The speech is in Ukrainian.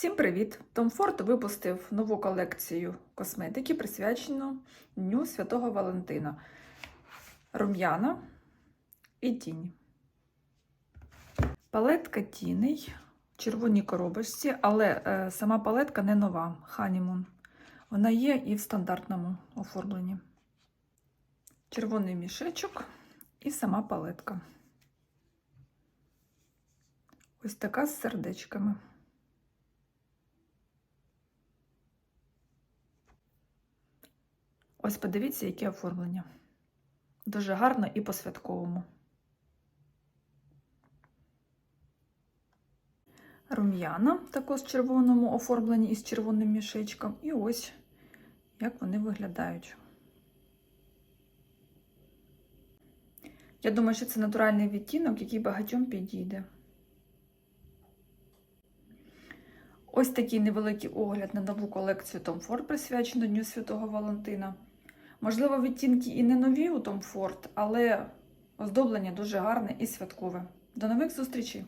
Всім привіт! Tom Ford випустив нову колекцію косметики, присвячену Дню Святого Валентина. Рум'яна і тіні. Палетка тіней в червоній коробочці, але е, сама палетка не нова. Honeymoon. Вона є і в стандартному оформленні. Червоний мішечок і сама палетка. Ось така з сердечками. Ось подивіться, яке оформлення. Дуже гарно і по-святковому. Рум'яна також в червоному оформленні із червоним мішечком. І ось як вони виглядають. Я думаю, що це натуральний відтінок, який багатьом підійде. Ось такий невеликий огляд на нову колекцію Tom Ford, присвячену Дню Святого Валентина. Можливо, відтінки і не нові у Tom Ford, але оздоблення дуже гарне і святкове. До нових зустрічей!